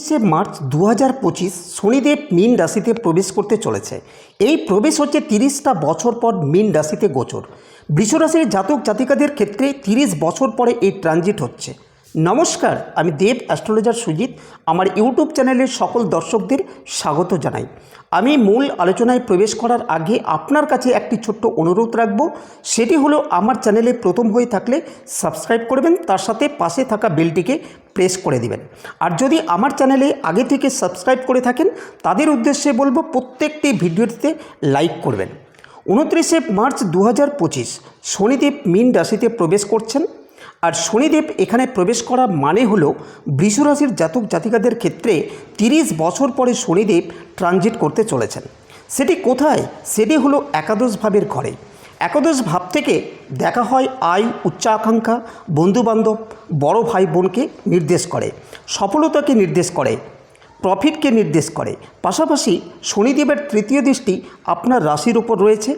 উনিশে মার্চ দু হাজার পঁচিশ শনিদেব মীন রাশিতে প্রবেশ করতে চলেছে। এই প্রবেশ হচ্ছে তিরিশটা বছর পর মীন রাশিতে গোচর। বৃষরাশির জাতক জাতিকাদের ক্ষেত্রে তিরিশ বছর পরে এই ট্রানজিট হচ্ছে। নমস্কার, আমি দেব অ্যাস্ট্রোলজার সুজিত। আমার ইউটিউব চ্যানেলের সকল দর্শকদের স্বাগত জানাই। আমি মূল আলোচনায় প্রবেশ করার আগে আপনার কাছে একটি ছোট্ট অনুরোধ রাখব। সেটি হলো, আমার চ্যানেলে প্রথম হয়ে থাকলে সাবস্ক্রাইব করবেন, তার সাথে পাশে থাকা বেলটিকে প্রেস করে দিবেন। আর যদি আমার চ্যানেলে আগে থেকে সাবস্ক্রাইব করে থাকেন, তাদের উদ্দেশ্যে বলব, প্রত্যেকটি ভিডিওটিতে লাইক করবেন। উনত্রিশে মার্চ দু হাজার পঁচিশ, শনিদেব মীন রাশিতে প্রবেশ করছেন। আর শনিদেব এখানে প্রবেশ করা মানে হলো বৃষরাশির জাতক জাতিকাদের ক্ষেত্রে তিরিশ বছর পরে শনিদেব ট্রানজিট করতে চলেছেন। সেটি কোথায়? সেটি হলো একাদশ ভাবের ঘরে। একাদশ ভাব থেকে দেখা হয় আয় উচ্চাকাঙ্ক্ষা বন্ধুবান্ধব, বড় ভাই বোনকে নির্দেশ করে, সফলতাকে নির্দেশ করে। প্রফিটকে নির্দেশ করে। পাশাপাশি শনিদেবের তৃতীয় দৃষ্টি আপনার রাশির উপর রয়েছে।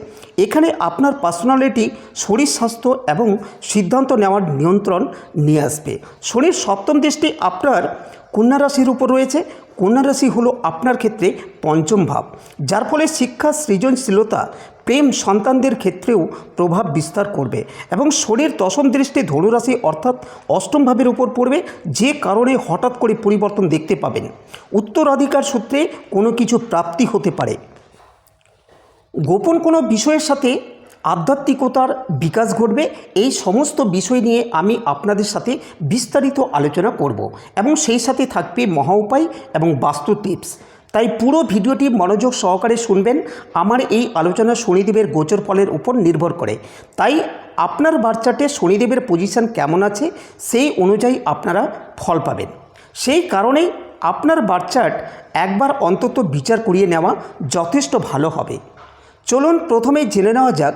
এখানে আপনার পার্সোনালিটি শরীর স্বাস্থ্য এবং সিদ্ধান্ত নেওয়ার নিয়ন্ত্রণ নিয়ে আসবে। শনির সপ্তম দৃষ্টি আপনার কন্যা রাশির উপর রয়েছে। কন্যা রাশি হলো আপনার ক্ষেত্রে পঞ্চম ভাব। যার ফলে শিক্ষা সৃজনশীলতা প্রেম সন্তানদের ক্ষেত্রেও প্রভাব বিস্তার করবে এবং শরীর দশম দৃষ্টি ধনুরাশি অর্থাৎ অষ্টম ভাবের উপর পড়বে, যে কারণে হঠাৎ করে পরিবর্তন দেখতে পাবেন। উত্তরাধিকার সূত্রে কোনো কিছু প্রাপ্তি হতে পারে। গোপন কোনো বিষয়ের সাথে আধ্যাত্মিকতার বিকাশ ঘটবে, এই সমস্ত বিষয় নিয়ে আমি আপনাদের সাথে বিস্তারিত আলোচনা করব এবং সেই সাথে থাকবে মহা উপায় এবং বাস্তু টিপস। তাই পুরো ভিডিওটি মনোযোগ সহকারে শুনবেন। আমার এই আলোচনা শনিদেবের গোচর ফলের উপর নির্ভর করে। তাই আপনার বাচ্চাটে শনিদেবের পজিশন কেমন আছে, সেই অনুযায়ী আপনারা ফল পাবেন। সেই কারণেই আপনার বাচ্চাট একবার অন্তত বিচার করিয়ে নেওয়া যথেষ্ট ভালো হবে। চলুন প্রথমে জেনে নেওয়া যাক,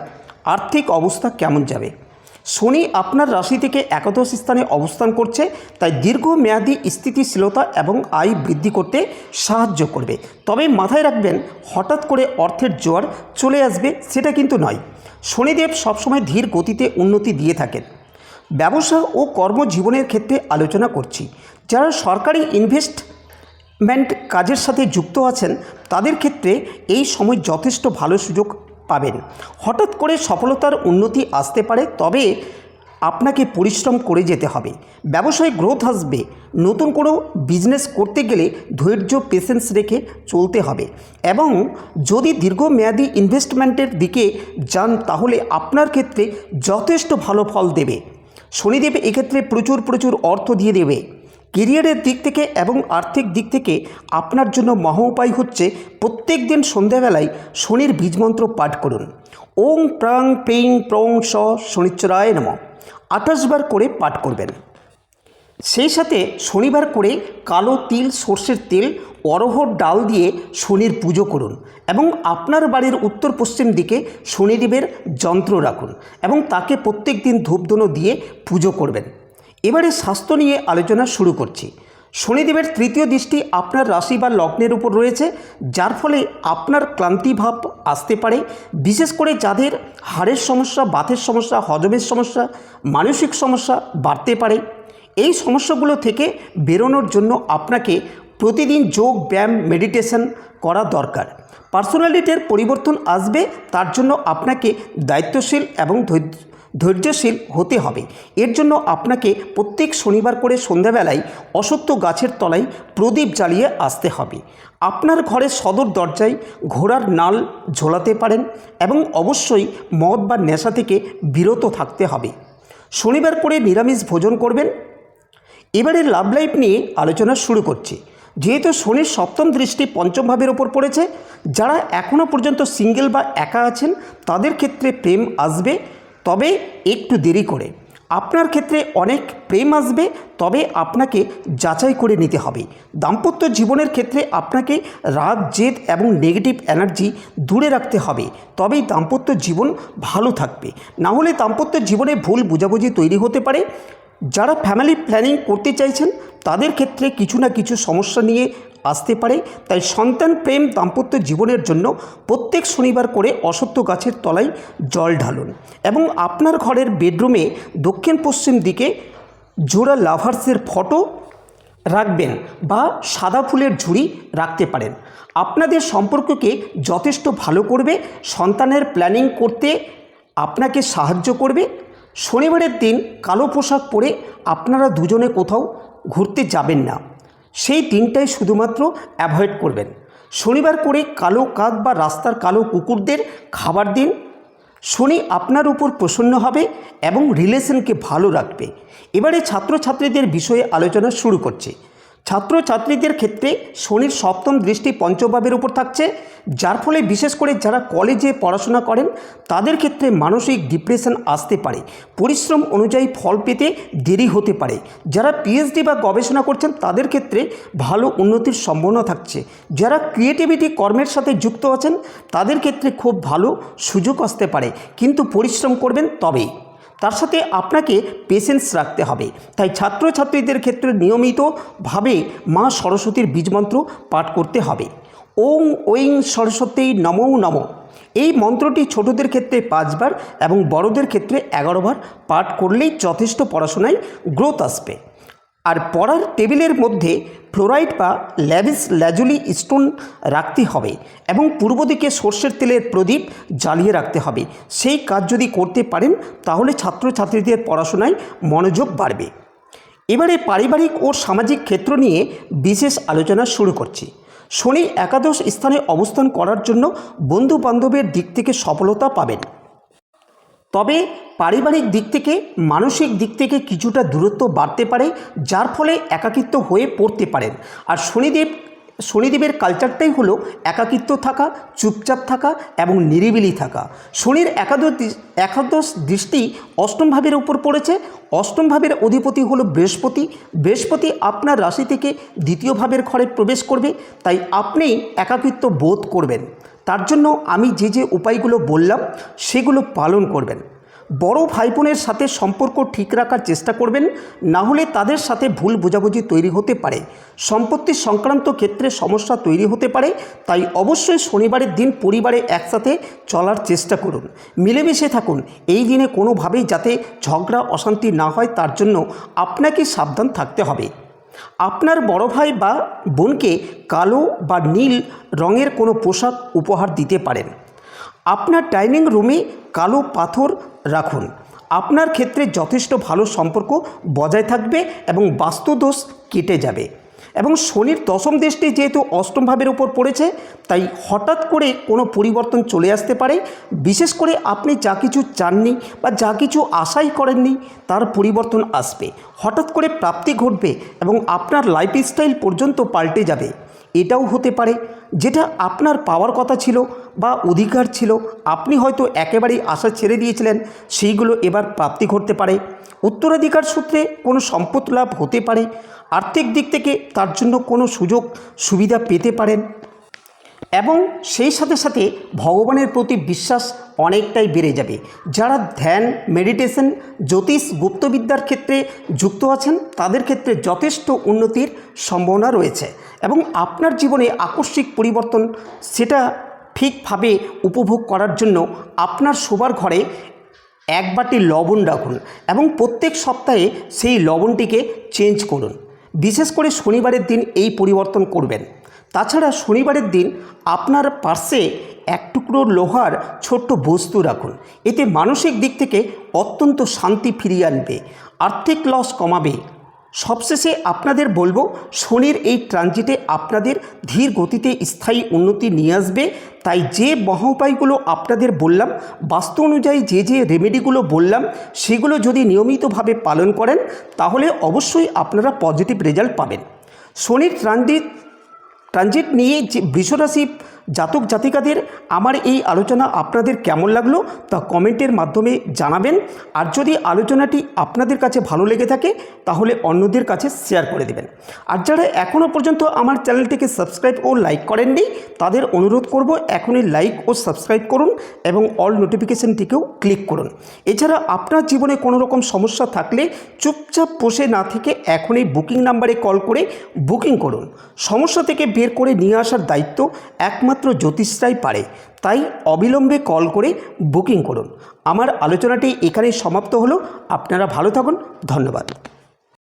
আর্থিক অবস্থা কেমন যাবে। শনি আপনার রাশি থেকে একাদশ স্থানে অবস্থান করছে, তাই দীর্ঘমেয়াদী স্থিতিশীলতা এবং আয় বৃদ্ধি করতে সাহায্য করবে। তবে মাথায় রাখবেন, হঠাৎ করে অর্থের জোয়ার চলে আসবে সেটা কিন্তু নয়। শনিদেব সবসময় ধীর গতিতে উন্নতি দিয়ে থাকেন। ব্যবসা ও কর্মজীবনের ক্ষেত্রে আলোচনা করছি। যারা সরকারি ইনভেস্ট ম্যান্ট কাজের সাথে যুক্ত আছেন, তাদের ক্ষেত্রে এই সময় যথেষ্ট ভালো সুযোগ পাবেন। হঠাৎ করে সফলতার উন্নতি আসতে পারে, তবে আপনাকে পরিশ্রম করে যেতে হবে। ব্যবসায় গ্রোথ আসবে। নতুন কোনো বিজনেস করতে গেলে ধৈর্য পেশেন্স রেখে চলতে হবে। এবং যদি দীর্ঘমেয়াদী ইনভেস্টমেন্টের দিকে যান, তাহলে আপনার ক্ষেত্রে যথেষ্ট ভালো ফল দেবে। শনিদেব এক্ষেত্রে প্রচুর প্রচুর অর্থ দিয়ে দেবে। কেরিয়ারের দিক থেকে এবং আর্থিক দিক থেকে আপনার জন্য মহা উপায় হচ্ছে প্রত্যেক দিন সন্ধ্যাবেলায় শনির বীজমন্ত্র পাঠ করুন। ওং প্রাং প্রিং প্রং স শনিশ্চরায় নম। আঠাশ বার করে পাঠ করবেন। সেই সাথে শনিবার করে কালো তিল, সর্ষের তেল অরহর ডাল দিয়ে শনির পুজো করুন এবং আপনার বাড়ির উত্তর পশ্চিম দিকে শনিদেবের যন্ত্র রাখুন এবং তাকে প্রত্যেক দিন ধূপধুনো দিয়ে পুজো করবেন। এবারে স্বাস্থ্য নিয়ে আলোচনা শুরু করছি। শনিদেবের তৃতীয় দৃষ্টি আপনার রাশি বা লগ্নের উপর রয়েছে, যার ফলে আপনার ক্লান্তিভাব আসতে পারে, বিশেষ করে যাদের হাড়ের সমস্যা, বাতের সমস্যা, হজমের সমস্যা, মানসিক সমস্যা বাড়তে পারে। এই সমস্যাগুলো থেকে বেরোনোর জন্য আপনাকে প্রতিদিন যোগ, ব্যায়াম, মেডিটেশন করা দরকার। পার্সোনালিটির পরিবর্তন আসবে, তার জন্য আপনাকে দায়িত্বশীল এবং ধৈর্য ধৈর্যশীল হতে হবে। এর জন্য আপনাকে প্রত্যেক শনিবার করে সন্ধ্যাবেলায় অসত্য গাছের তলায় প্রদীপ জ্বালিয়ে আসতে হবে। আপনার ঘরের সদর দরজায় ঘোড়ার নাল ঝোলাতে পারেন এবং অবশ্যই মদ বা নেশা থেকে বিরত থাকতে হবে। শনিবার করে নিরামিষ ভোজন করবেন। এবারে লাভ লাইফ নিয়ে আলোচনা শুরু করছি। যেহেতু শনির সপ্তম দৃষ্টি পঞ্চম ভাবের ওপর পড়েছে, যারা এখনও পর্যন্ত সিঙ্গেল বা একা আছেন, তাদের ক্ষেত্রে প্রেম আসবে। তবে একটু দেরি করে। আপনার ক্ষেত্রে অনেক প্রেম আসবে, তবে আপনাকে যাচাই করে নিতে হবে। দাম্পত্য জীবনের ক্ষেত্রে আপনাকে রাগ, জেদ এবং নেগেটিভ এনার্জি দূরে রাখতে হবে। তবেই দাম্পত্য জীবন ভালো থাকবে। না হলে দাম্পত্য জীবনে ভুল বোঝাবুঝি তৈরি হতে পারে। যারা ফ্যামিলি প্ল্যানিং করতে চাইছেন, তাদের ক্ষেত্রে কিছু না কিছু সমস্যা নিয়ে আসতে পারে। তাই সন্তান প্রেম দাম্পত্য জীবনের জন্য প্রত্যেক শনিবার করে অসত্য গাছের তলায় জল ঢালুন এবং আপনার ঘরের বেডরুমে দক্ষিণ পশ্চিম দিকে জোড়া লাভার্সের ফটো রাখবেন বা সাদা ফুলের ঝুড়ি রাখতে পারেন। আপনাদের সম্পর্ককে যথেষ্ট ভালো করবে, সন্তানের প্ল্যানিং করতে আপনাকে সাহায্য করবে শনিবারের দিন কালো পোশাক পরে আপনারা দুজনে কোথাও ঘুরতে যাবেন না। সেই দিনটাই শুধুমাত্র অ্যাভয়েড করবেন। শনিবার করে কালো কাক বা রাস্তার কালো কুকুরদের খাবার দিন। শনি আপনার উপর প্রসন্ন হবে এবং রিলেশনকে ভালো রাখবে। এবারে ছাত্রছাত্রীদের বিষয়ে আলোচনা শুরু করছে। ছাত্রছাত্রীদের ক্ষেত্রে শনির সপ্তম দৃষ্টি পঞ্চভাবের উপর থাকছে, যার ফলে বিশেষ করে যারা কলেজে পড়াশোনা করেন, তাদের ক্ষেত্রে মানসিক ডিপ্রেশন আসতে পারে। পরিশ্রম অনুযায়ী ফল পেতে দেরি হতে পারে। যারা পিএইচডি বা গবেষণা করছেন, তাদের ক্ষেত্রে ভালো উন্নতির সম্ভাবনা থাকছে। যারা ক্রিয়েটিভিটি কর্মের সাথে যুক্ত আছেন, তাদের ক্ষেত্রে খুব ভালো সুযোগ আসতে পারে। কিন্তু পরিশ্রম করবেন তবেই। তার সাথে আপনাকে পেশেন্স রাখতে হবে। তাই ছাত্রছাত্রীদের ক্ষেত্রে নিয়মিতভাবে মা সরস্বতীর বীজমন্ত্র পাঠ করতে হবে। ওং ঐং সরস্বতী নমৌ নম। এই মন্ত্রটি ছোটদের ক্ষেত্রে পাঁচবার এবং বড়দের ক্ষেত্রে এগারোবার পাঠ করলেই যথেষ্ট পড়াশোনায় গ্রোথ আসবে। আর পড়ার টেবিলের মধ্যে ফ্লোরাইড বা ল্যাভিস ল্যাজুলি স্টোন রাখতে হবে এবং পূর্ব দিকে সর্ষের তেলের প্রদীপ জ্বালিয়ে রাখতে হবে। সেই কাজ যদি করতে পারেন, তাহলে ছাত্রছাত্রীদের পড়াশোনায় মনোযোগ বাড়বে। এবারে পারিবারিক ও সামাজিক ক্ষেত্র নিয়ে বিশেষ আলোচনা শুরু করছি। শনি একাদশ স্থানে অবস্থান করার জন্য বন্ধু বান্ধবের দিক থেকে সফলতা পাবেন। তবে পারিবারিক দিক থেকে, মানসিক দিক থেকে কিছুটা দূরত্ব বাড়তে পারে, যার ফলে একাকিত্ব হয়ে পড়তে পারেন। আর শনিদেব, শনিদেবের কালচারটাই হলো একাকিত্ব থাকা, চুপচাপ থাকা এবং নিরিবিলি থাকা। শনির একাদশ একাদশ দৃষ্টি অষ্টম ভাবের উপর পড়েছে। অষ্টম ভাবের অধিপতি হলো বৃহস্পতি। বৃহস্পতি আপনার রাশি থেকে দ্বিতীয় ভাবের ঘরে প্রবেশ করবে, তাই আপনি একাকিত্ব বোধ করবেন। তার জন্য আমি যে যে উপায়গুলো বললাম, সেগুলো পালন করবেন। বড় ভাই বোনের সাথে সম্পর্ক ঠিক রাখার চেষ্টা করবেন, না হলে তাদের সাথে ভুল বোঝাবুঝি তৈরি হতে পারে। সম্পত্তি সংক্রান্ত ক্ষেত্রে সমস্যা তৈরি হতে পারে, তাই অবশ্যই শনিবারের দিন পরিবারে একসাথে চলার চেষ্টা করুন। মিলেমিশে থাকুন, এই দিনে কোনোভাবেই যাতে ঝগড়া, অশান্তি না হয়, তার জন্য আপনাকে সাবধান থাকতে হবে। আপনার বড় ভাই বা বোনকে কালো বা নীল রঙের কোনো পোশাক উপহার দিতে পারেন। আপনার ডাইনিং রুমে কালো পাথর রাখুন। আপনার ক্ষেত্রে যথেষ্ট ভালো সম্পর্ক বজায় থাকবে এবং বাস্তুদোষ কেটে যাবে। এবং শনির দশম দেশটি যেহেতু অষ্টম ভাবের উপর পড়েছে, তাই হঠাৎ করে কোনো পরিবর্তন চলে আসতে পারে। বিশেষ করে আপনি যা কিছু চাননি বা যা কিছু আশাই করেননি, তার পরিবর্তন আসবে। হঠাৎ করে প্রাপ্তি ঘটবে এবং আপনার লাইফস্টাইল পর্যন্ত পাল্টে যাবে। এটাও হতে পারে, যেটা আপনার পাওয়ার কথা ছিল বা অধিকার ছিল। আপনি হয়তো একেবারেই আশা ছেড়ে দিয়েছিলেন, সেইগুলো এবার প্রাপ্তি ঘটতে পারে। উত্তরাধিকার সূত্রে কোনো সম্পদ লাভ হতে পারে, আর্থিক দিক থেকে তার জন্য কোনো সুযোগ সুবিধা পেতে পারেন। এবং সেই সাথে সাথে ভগবানের প্রতি বিশ্বাস অনেকটাই বেড়ে যাবে। যারা ধ্যান, মেডিটেশন, জ্যোতিষ, গুপ্তবিদ্যার ক্ষেত্রে যুক্ত আছেন, তাদের ক্ষেত্রে যথেষ্ট উন্নতির সম্ভাবনা রয়েছে এবং আপনার জীবনে আকস্মিক পরিবর্তন সেটা ঠিকভাবে উপভোগ করার জন্য আপনার শোবার ঘরে এক বাটি লবণ রাখুন এবং প্রত্যেক সপ্তাহে সেই লবণটিকে চেঞ্জ করুন। বিশেষ করে শনিবারের দিন এই পরিবর্তন করবেন। তাছাড়া শনিবারের দিন আপনার পার্শ্বে এক টুকরো লোহার ছোট্ট বস্তু রাখুন। এতে মানসিক দিক থেকে অত্যন্ত শান্তি ফিরিয়ে আনবে, আর্থিক লস কমাবে সবশেষে আপনাদের বলব, শনির এই ট্রানজিটে আপনাদের ধীর গতিতে স্থায়ী উন্নতি নিয়ে আসবে। তাই যে মহা উপায়গুলো আপনাদের বললাম, বাস্তু অনুযায়ী যে যে রেমেডিগুলো বললাম, সেগুলো যদি নিয়মিতভাবে পালন করেন, তাহলে অবশ্যই আপনারা পজিটিভ রেজাল্ট পাবেন। শনির ট্রানজিট ট্রানজিট নিয়ে যে বৃষরাশি জাতক জাতিকাদের আমার এই আলোচনা আপনাদের কেমন লাগল তা কমেন্টের মাধ্যমে জানাবেন। আর যদি আলোচনাটি আপনাদের কাছে ভালো লেগে থাকে, তাহলে অন্যদের কাছে শেয়ার করে দেবেন। আর যারা এখনও পর্যন্ত আমার চ্যানেলটিকে সাবস্ক্রাইব ও লাইক করেননি, তাদের অনুরোধ করব এখনই লাইক ও সাবস্ক্রাইব করুন এবং অল নোটিফিকেশনটিকেও ক্লিক করুন। এছাড়া আপনার জীবনে কোনো রকম সমস্যা থাকলে চুপচাপ বসে না থেকে এখনই বুকিং নাম্বারে কল করে বুকিং করুন। সমস্যা থেকে বের করে নিয়ে আসার দায়িত্ব একমাত্র জ্যোতিষরাই পারে। তাই অবিলম্বে কল করে বুকিং করুন। আমার আলোচনাটি এখানেই সমাপ্ত হলো। আপনারা ভালো থাকুন। ধন্যবাদ।